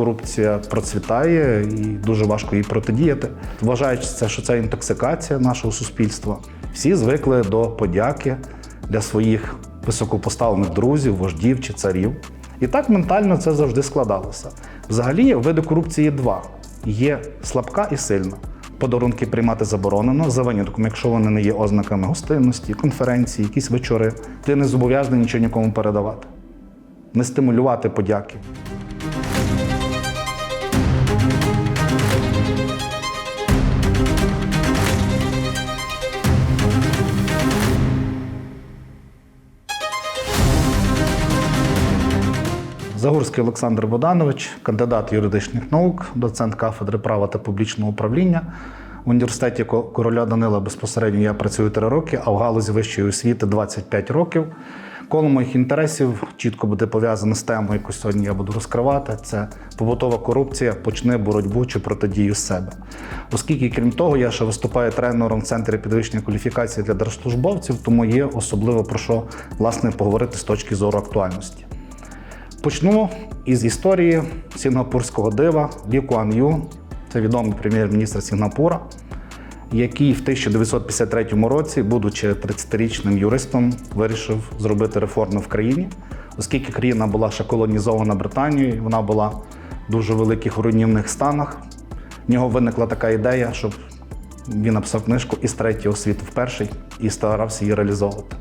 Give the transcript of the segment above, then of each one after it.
корупція процвітає і дуже важко їй протидіяти. Вважаючи це, що це інтоксикація нашого суспільства, всі звикли до подяки для своїх високопоставлених друзів, вождів чи царів. І так ментально це завжди складалося. Взагалі, види корупції два: є слабка і сильна. Подарунки приймати заборонено за винятком, якщо вони не є ознаками гостинності, конференції, якісь вечори. Ти не зобов'язаний нічого нікому передавати, не стимулювати подяки. Загурський Олександр Богданович, кандидат юридичних наук, доцент кафедри права та публічного управління. В університеті короля Данила безпосередньо я працюю 3 роки, а в галузі вищої освіти 25 років. Коло моїх інтересів чітко буде пов'язано з темою, яку сьогодні я буду розкривати. Це побутова корупція, почни боротьбу чи протидію себе. Оскільки, крім того, я ще виступаю тренером в центрі підвищення кваліфікації для держслужбовців, тому є особливо про що власне поговорити з точки зору актуальності. Почну із історії сінгапурського дива Лі Куан Ю. Це відомий прем'єр-міністр Сінгапура, який в 1953 році, будучи 30-річним юристом, вирішив зробити реформи в країні, оскільки країна була ще колонізована Британією, вона була в дуже великих руйнівних станах. В нього виникла така ідея, щоб він написав книжку із третього світу в перший і старався її реалізовувати.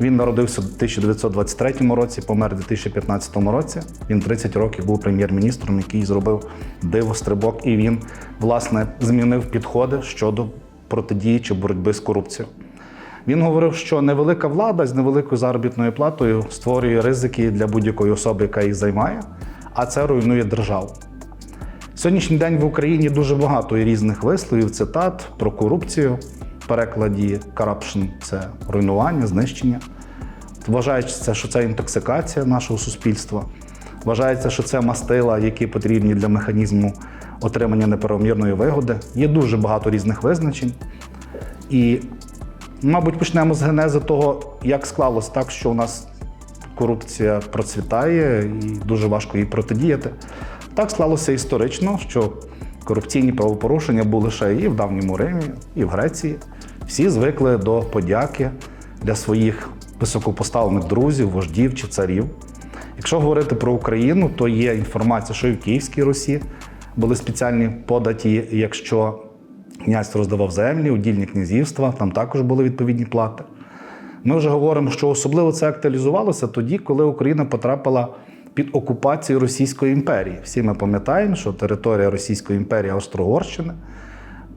Він народився в 1923 році, помер у 2015 році. Він 30 років був прем'єр-міністром, який зробив диво стрибок, і він власне змінив підходи щодо протидії чи боротьби з корупцією. Він говорив, що невелика влада з невеликою заробітною платою створює ризики для будь-якої особи, яка їх займає, а це руйнує державу. Сьогоднішній день в Україні дуже багато різних висловів, цитат про корупцію. Перекладі corruption – це руйнування, знищення. Вважаючи це, що це інтоксикація нашого суспільства. Вважається, що це мастила, які потрібні для механізму отримання неправомірної вигоди. Є дуже багато різних визначень. І, мабуть, почнемо з генези того, як склалось так, що у нас корупція процвітає і дуже важко їй протидіяти. Так склалося історично, що корупційні правопорушення були ще і в давньому Римі, і в Греції. Всі звикли до подяки для своїх високопоставлених друзів, вождів чи царів. Якщо говорити про Україну, то є інформація, що і в Київській Русі були спеціальні податі, якщо князь роздавав землі, удільні князівства, там також були відповідні плати. Ми вже говоримо, що особливо це актуалізувалося тоді, коли Україна потрапила під окупацію Російської імперії. Всі ми пам'ятаємо, що територія Російської імперії Австро-Угорщини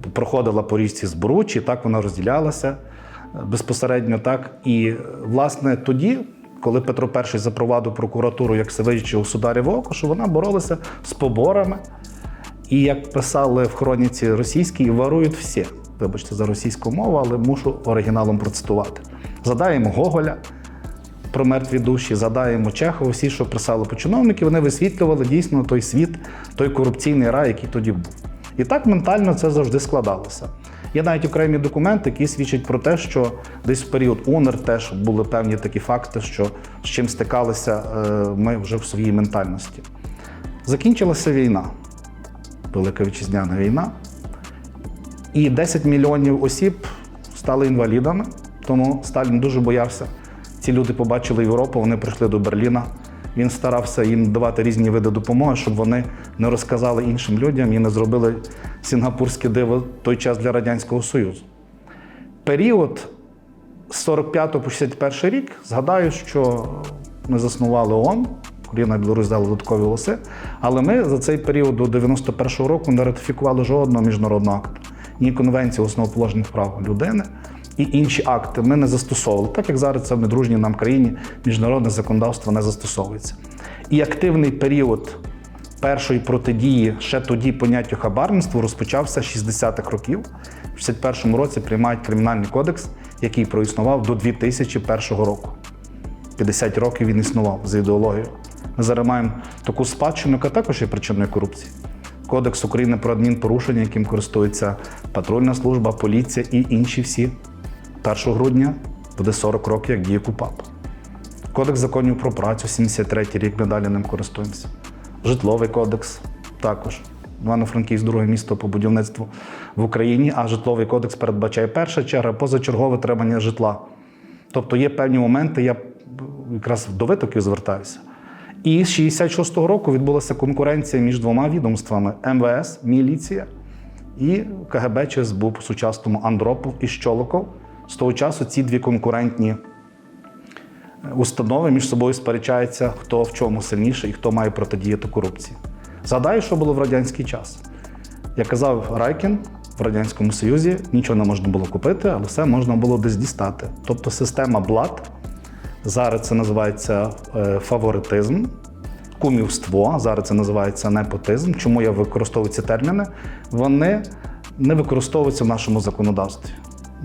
проходила по річці Збруч, і так вона розділялася е, безпосередньо так. І е, власне тоді, коли Петро І запровадив прокуратуру як Всевичого сударів око, що вона боролася з поборами. І як писали в хроніці російській, ворують всі. Вибачте за російську мову, але мушу оригіналом процитувати. Задаємо Гоголя про мертві душі, задаємо Чехова, всі, що писали по чиновники, вони висвітлювали дійсно той світ, той корупційний рай, який тоді був. І так ментально це завжди складалося. Є навіть окремі документи, які свідчать про те, що десь в період УНР теж були певні такі факти, що з чим стикалися е, ми вже в своїй ментальності. Закінчилася війна, Велика Вітчизняна війна. І 10 мільйонів осіб стали інвалідами, тому Сталін дуже боявся. Ці люди побачили Європу, вони прийшли до Берліна. Він старався їм давати різні види допомоги, щоб вони не розказали іншим людям і не зробили сінгапурське диво той час для Радянського Союзу. Період з 45 по 61 рік згадаю, що ми заснували ООН, Україна і Білорусь дали додаткові голоси, але ми за цей період до 91-го року не ратифікували жодного міжнародного акту, ні Конвенції основоположних прав людини і інші акти ми не застосовували. Так як зараз це в недружній нам країні міжнародне законодавство не застосовується. І активний період першої протидії ще тоді поняттю хабарництва розпочався 60-х років. В 61-му році приймають кримінальний кодекс, який проіснував до 2001 року. 50 років він існував з ідеологією. Ми зараз маємо таку спадщину, яка також є причиною корупції. Кодекс України про адмінпорушення, яким користується патрульна служба, поліція і інші всі. 1 грудня буде 40 років, як діє КУПАП. Кодекс законів про працю, 73 рік ми далі ним користуємося. Житловий кодекс також. Івано-Франківськ друге місто по будівництву в Україні, а житловий кодекс передбачає перша черга позачергове тримання житла. Тобто є певні моменти, я якраз до витоків звертаюся. І з 66-го року відбулася конкуренція між двома відомствами: МВС, міліція і КГБ чи СБУ по сучасному Андропов і Щолоков. З того часу ці дві конкурентні установи між собою сперечаються, хто в чому сильніший і хто має протидіяти корупції. Згадаю, що було в радянський час. Як казав Райкін, в Радянському Союзі нічого не можна було купити, але все можна було десь дістати. Тобто система блат, зараз це називається е, фаворитизм, кумівство, зараз це називається непотизм. Чому я використовую ці терміни? Вони не використовуються в нашому законодавстві.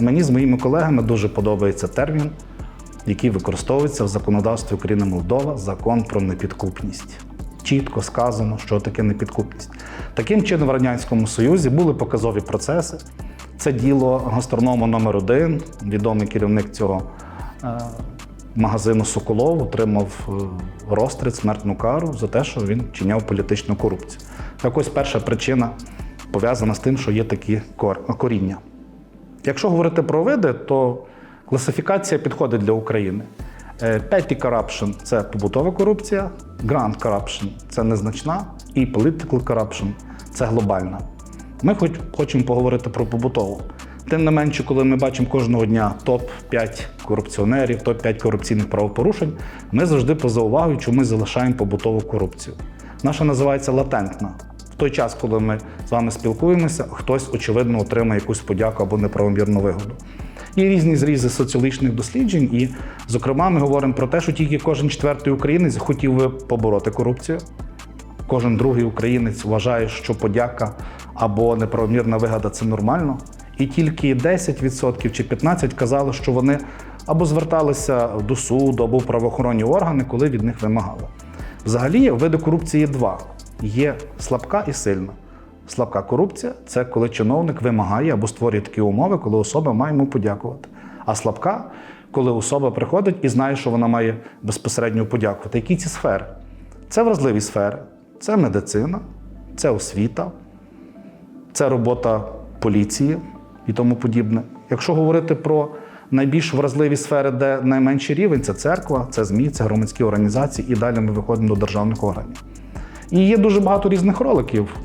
Мені з моїми колегами дуже подобається термін, який використовується в законодавстві України Молдова закон про непідкупність. Чітко сказано, що таке непідкупність. Таким чином, в Радянському Союзі були показові процеси. Це діло гастронома номер один, відомий керівник цього е, магазину Соколов, отримав е, розстріл, смертну кару за те, що він вчиняв політичну корупцію. Так ось перша причина пов'язана з тим, що є такі кор- коріння. Якщо говорити про види, то класифікація підходить для України. Е, Petty corruption – це побутова корупція, grand corruption – це незначна, і political corruption – це глобальна. Ми хоч хочемо поговорити про побутову. Тим не менше, коли ми бачимо кожного дня топ-5 корупціонерів, топ-5 корупційних правопорушень, ми завжди поза увагою, чому ми залишаємо побутову корупцію. Наша називається латентна. Той час, коли ми з вами спілкуємося, хтось, очевидно, отримає якусь подяку або неправомірну вигоду. Є різні зрізи соціологічних досліджень, і, зокрема, ми говоримо про те, що тільки кожен четвертий українець хотів би побороти корупцію. Кожен другий українець вважає, що подяка або неправомірна вигода це нормально. І тільки 10% чи 15% казали, що вони або зверталися до суду, або в правоохоронні органи, коли від них вимагали. Взагалі, види корупції два: є слабка і сильна. Слабка корупція це коли чиновник вимагає або створює такі умови, коли особа має йому подякувати. А слабка, коли особа приходить і знає, що вона має безпосередньо подякувати. Які ці сфери? Це вразливі сфери, це медицина, це освіта, це робота поліції і тому подібне. Якщо говорити про найбільш вразливі сфери, де найменший рівень, це церква, це ЗМІ, це громадські організації, і далі ми виходимо до державних органів. І є дуже багато різних роликів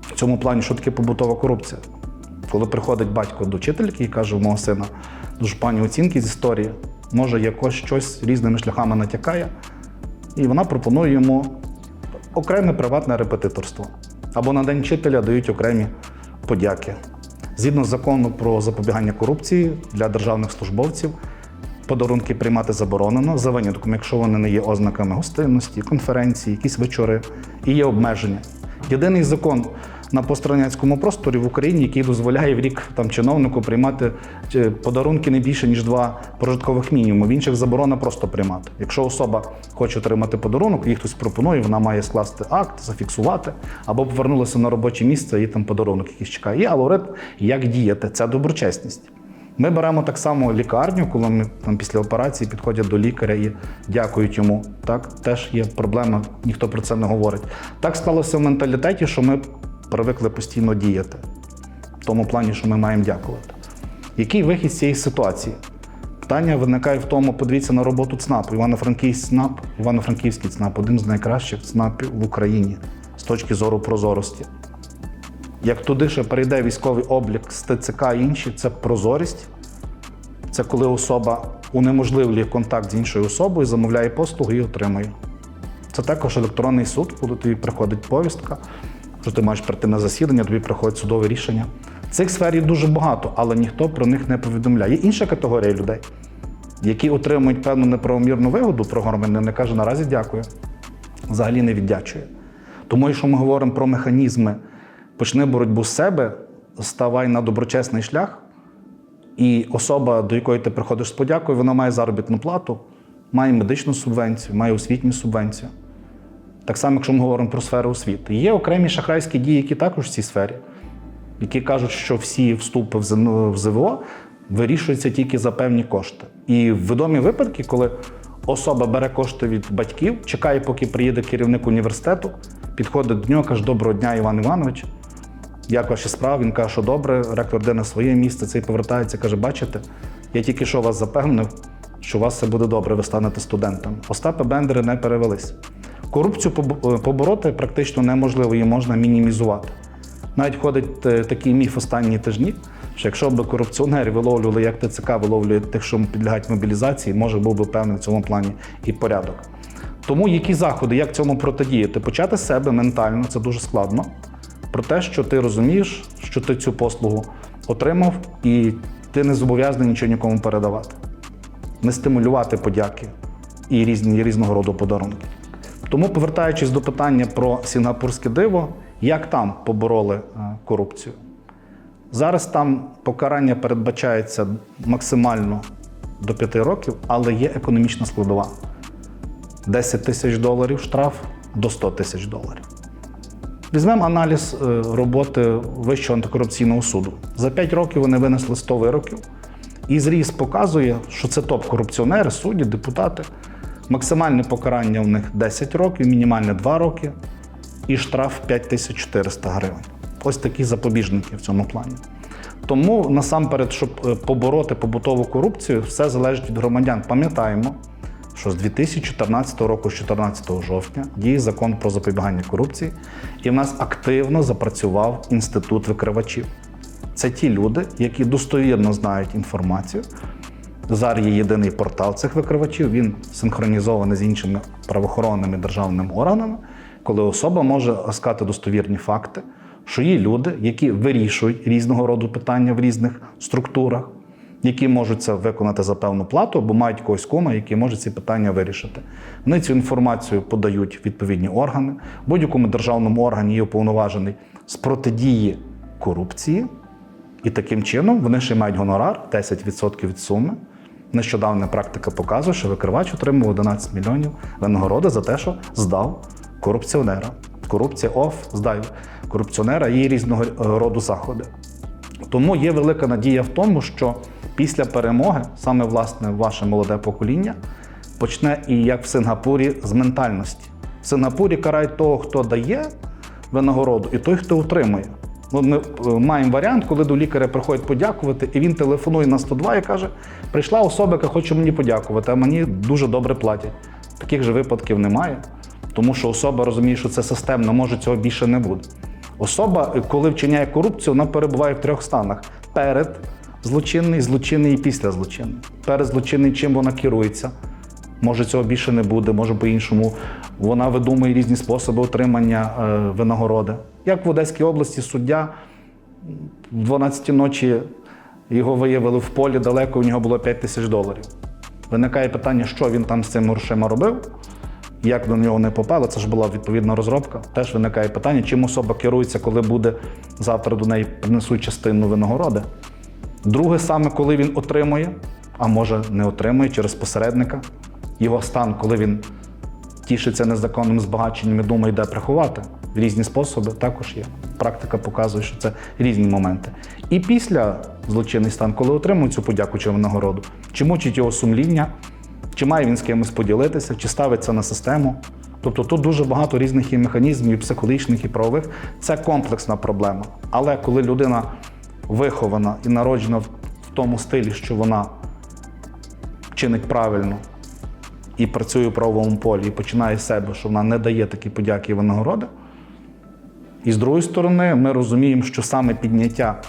в цьому плані, що таке побутова корупція. Коли приходить батько до вчительки і каже у мого сина, дуже пані оцінки з історії, може якось щось різними шляхами натякає, і вона пропонує йому окреме приватне репетиторство. Або на день вчителя дають окремі подяки. Згідно з закону про запобігання корупції для державних службовців, подарунки приймати заборонено за винятком, якщо вони не є ознаками гостинності, конференції, якісь вечори і є обмеження. Єдиний закон на пострадянському просторі в Україні, який дозволяє в рік там чиновнику приймати е, подарунки не більше ніж два прожиткових мінімуми. В інших заборона просто приймати. Якщо особа хоче отримати подарунок, їй хтось пропонує, вона має скласти акт, зафіксувати, або повернулася на робоче місце, і там подарунок якийсь чекає. Є алгоритм, як діяти. Це доброчесність. Ми беремо так само лікарню, коли ми там після операції підходять до лікаря і дякують йому. Так теж є проблема, ніхто про це не говорить. Так сталося в менталітеті, що ми привикли постійно діяти, в тому плані, що ми маємо дякувати. Який вихід з цієї ситуації? Питання виникає в тому, подивіться на роботу ЦНАПу. Івано-Франківський ЦНАП, Івано-Франківський ЦНАП один з найкращих ЦНАПів в Україні з точки зору прозорості. Як туди ще перейде військовий облік з ТЦК і інші, це прозорість. Це коли особа унеможливлює контакт з іншою особою, замовляє послуги і отримує. Це також електронний суд, коли тобі приходить повістка, що ти маєш прийти на засідання, тобі приходить судове рішення. Цих сфер є дуже багато, але ніхто про них не повідомляє. Є інша категорія людей, які отримують певну неправомірну вигоду про громадянина, каже, наразі дякую. Взагалі не віддячує. Тому, якщо ми говоримо про механізми, почни боротьбу з себе, ставай на доброчесний шлях, і особа, до якої ти приходиш з подякою, вона має заробітну плату, має медичну субвенцію, має освітню субвенцію. Так само, якщо ми говоримо про сферу освіти. Є окремі шахрайські дії, які також в цій сфері, які кажуть, що всі вступи в ЗВО вирішуються тільки за певні кошти. І відомі випадки, коли особа бере кошти від батьків, чекає, поки приїде керівник університету, підходить до нього, каже: Доброго дня, Іван Іванович. Як ваші справи? Він каже, що добре, ректор йде на своє місце, цей повертається, каже: бачите, я тільки що вас запевнив, що у вас все буде добре, ви станете студентом. Остапи Бендери не перевелись. Корупцію побороти практично неможливо, її можна мінімізувати. Навіть ходить е, такий міф останні тижні, що якщо б корупціонери виловлювали, як ТЦК виловлює тих, що підлягають мобілізації, може був би певний в цьому плані і порядок. Тому які заходи, як цьому протидіяти? Почати з себе ментально, це дуже складно. Про те, що ти розумієш, що ти цю послугу отримав, і ти не зобов'язаний нічого нікому передавати. Не стимулювати подяки і різні різного роду подарунки. Тому, повертаючись до питання про сінгапурське диво, як там побороли е, корупцію? Зараз там покарання передбачається максимально до 5 років, але є економічна складова: 10 тисяч доларів штраф до 100 тисяч доларів. Візьмемо аналіз е, роботи Вищого антикорупційного суду. За 5 років вони винесли 100 вироків, і зріз показує, що це топ-корупціонери, судді, депутати. Максимальне покарання в них 10 років, мінімальне 2 роки і штраф 5400 гривень. Ось такі запобіжники в цьому плані. Тому насамперед, щоб е, побороти побутову корупцію, все залежить від громадян. Пам'ятаємо, що з 2014 року, з 14 жовтня, діє закон про запобігання корупції, і в нас активно запрацював інститут викривачів. Це ті люди, які достовірно знають інформацію. Зараз є єдиний портал цих викривачів, він синхронізований з іншими правоохоронними державними органами, коли особа може сказати достовірні факти, що є люди, які вирішують різного роду питання в різних структурах, які можуть це виконати за певну плату, або мають когось кома, який може ці питання вирішити. Вони цю інформацію подають відповідні органи. Будь-якому державному органі є уповноважений з протидії корупції. І таким чином вони ще мають гонорар 10% від суми. Нещодавна практика показує, що викривач отримав 11 мільйонів винагороди за те, що здав корупціонера. Корупція оф, здав корупціонера і різного роду заходи. Тому є велика надія в тому, що після перемоги саме власне ваше молоде покоління почне і як в Сингапурі з ментальності. В Сингапурі карають того, хто дає винагороду, і той, хто отримує. От Ми е, маємо варіант, коли до лікаря приходять подякувати, і він телефонує на 102 і каже: прийшла особа, яка хоче мені подякувати, а мені дуже добре платять. Таких же випадків немає, тому що особа розуміє, що це системно, може цього більше не буде. Особа, коли вчиняє корупцію, вона перебуває в трьох станах: перед злочинний, злочинний і після злочинний. Перед злочинний, чим вона керується. Може, цього більше не буде, може по-іншому. Вона видумує різні способи отримання е, винагороди. Як в Одеській області суддя в 12 ночі його виявили в полі далеко, у нього було 5 тисяч доларів. Виникає питання, що він там з цими грошима робив, як до нього не попало, це ж була відповідна розробка. Теж виникає питання, чим особа керується, коли буде завтра до неї принесуть частину винагороди. Друге, саме коли він отримує, а може не отримує через посередника, його стан, коли він тішиться незаконним збагаченням і думає, де приховати. Різні способи також є. Практика показує, що це різні моменти. І після злочинний стан, коли отримує цю подяку чи винагороду, чи мучить його сумління, чи має він з кимось поділитися, чи ставиться на систему. Тобто тут дуже багато різних і механізмів, і психологічних, і правових. Це комплексна проблема. Але коли людина вихована і народжена в тому стилі, що вона чинить правильно і працює у правовому полі, і починає з себе, що вона не дає такі подяки і винагороди. І з другої сторони, ми розуміємо, що саме підняття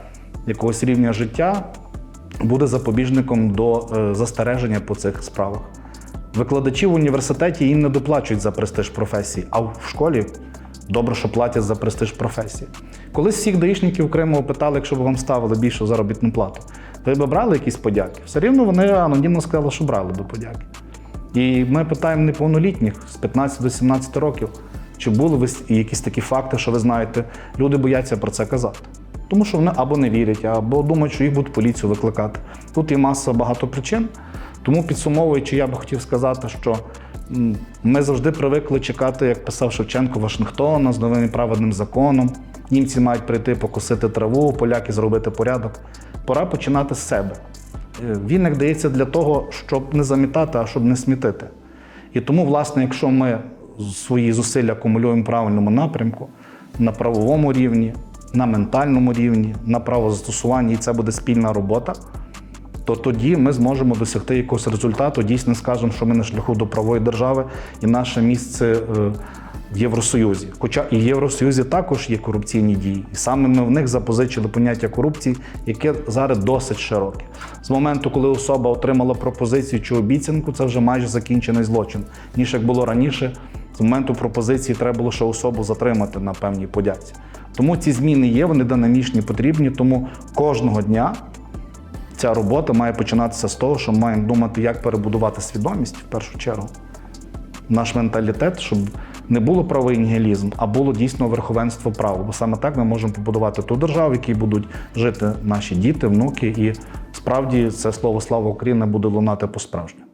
якогось рівня життя буде запобіжником до е, застереження по цих справах. Викладачі в університеті їм не доплачують за престиж професії, а в школі добре, що платять за престиж професії. Колись всіх даїшників Криму питали, якщо б вам ставили більшу заробітну плату, ви б брали якісь подяки? Все рівно вони анонімно сказали, що брали би подяки. І ми питаємо неповнолітніх з 15 до 17 років, чи були ви якісь такі факти, що ви знаєте, люди бояться про це казати. Тому що вони або не вірять, або думають, що їх будуть поліцію викликати. Тут є маса багато причин. Тому підсумовуючи, я би хотів сказати, що ми завжди привикли чекати, як писав Шевченко, Вашингтона з новим праведним законом. Німці мають прийти покосити траву, поляки зробити порядок. Пора починати з себе. Е, Віник дається для того, щоб не замітати, а щоб не смітити. І тому, власне, якщо ми свої зусилля акумулюємо в правильному напрямку, на правовому рівні, на ментальному рівні, на правозастосуванні, і це буде спільна робота, то тоді ми зможемо досягти якогось результату. Дійсно скажемо, що ми на шляху до правової держави і наше місце е, в Євросоюзі. Хоча і в Євросоюзі також є корупційні дії, і саме ми в них запозичили поняття корупції, яке зараз досить широке. З моменту, коли особа отримала пропозицію чи обіцянку, це вже майже закінчений злочин. Ніж як було раніше, з моменту пропозиції треба було ще особу затримати на певній подяці. Тому ці зміни є, вони динамічні, потрібні. Тому кожного дня ця робота має починатися з того, що ми маємо думати, як перебудувати свідомість в першу чергу. Наш менталітет, щоб не було правий нігілізм, а було дійсно верховенство права. Бо саме так ми можемо побудувати ту державу, в якій будуть жити наші діти, внуки, і справді це слово слава Україна буде лунати по-справжньому.